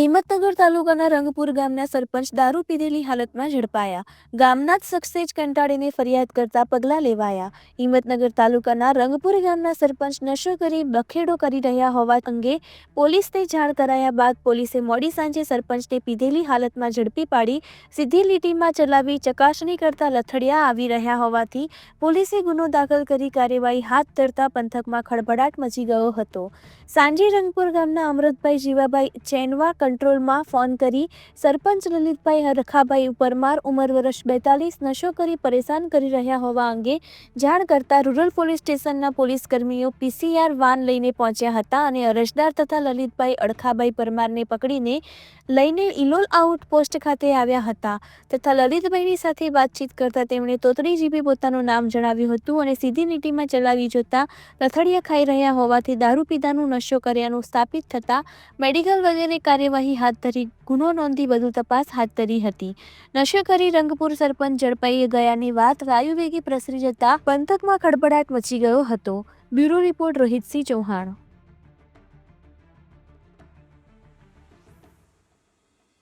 તાલુકાના રંગપુર ગામના સરપંચ દારૂ પીધેલી હાલતમાં ઝડપાયા. ગામના જ શખ્સે જ કંટાળીને ફરિયાદ કરતા પગલાં લેવાયા. હિંમતનગર તાલુકાના રંગપુર ગામના સરપંચ નશો કરી બખેડો કરી રહ્યા હોવા અંગે પોલીસને જાણ કરાયા બાદ પોલીસે મોડી સાંજે સરપંચને પીધેલી હાલતમાં ઝડપી પાડી સીધી લીટીમાં ચલાવી ચકાસણી કરતા લથડિયા આવી રહ્યા હોવાથી પોલીસે ગુનો દાખલ કરી કાર્યવાહી હાથ ધરતા પંથકમાં ખળભળાટ મચી ગયો હતો. સાંજે રંગપુર ગામના અમૃતભાઈ જીવાભાઈ ચેનવા કંટ્રોલમાં ફોન કરી સરપંચ લલિતભાઈ હરખાભાઈ પરમાર ઉંમર વર્ષ બેતાલીસ નશો કરી પરેશાન કરી રહ્યા હોવા અંગે જાણ કરતા રૂરલ પોલીસ સ્ટેશનના પોલીસ કર્મીઓ પીસીઆર વાન લઈને પહોંચ્યા હતા અને અરજદાર તથા લલિતભાઈ અડખાભાઈ પરમારને પકડીને લઈને ઇલોલ આઉટપોસ્ટ ખાતે આવ્યા હતા તથા લલિતભાઈની સાથે વાતચીત કરતા તેમણે તોતરી જીબી પોતાનું નામ જણાવ્યું હતું અને સીધી લીટીમાં ચલાવી જોતા લથડિયા ખાઈ રહ્યા હોવાથી દારૂ પીધાનું નશો કર્યાનું સ્થાપિત થતાં મેડિકલ વગેરે કાર્યવાહી હાથ ધરી, ગુનો નોંધી વધુ તપાસ હાથ ધરી હતી. નશો કરી રંગપુર સરપંચ ઝડપાઈ ગયાની વાત વાયુવેગી પ્રસરી જતા પંથકમાં ખળભળાટ મચી ગયો હતો. Bureau report Rohitsinh Chauhan.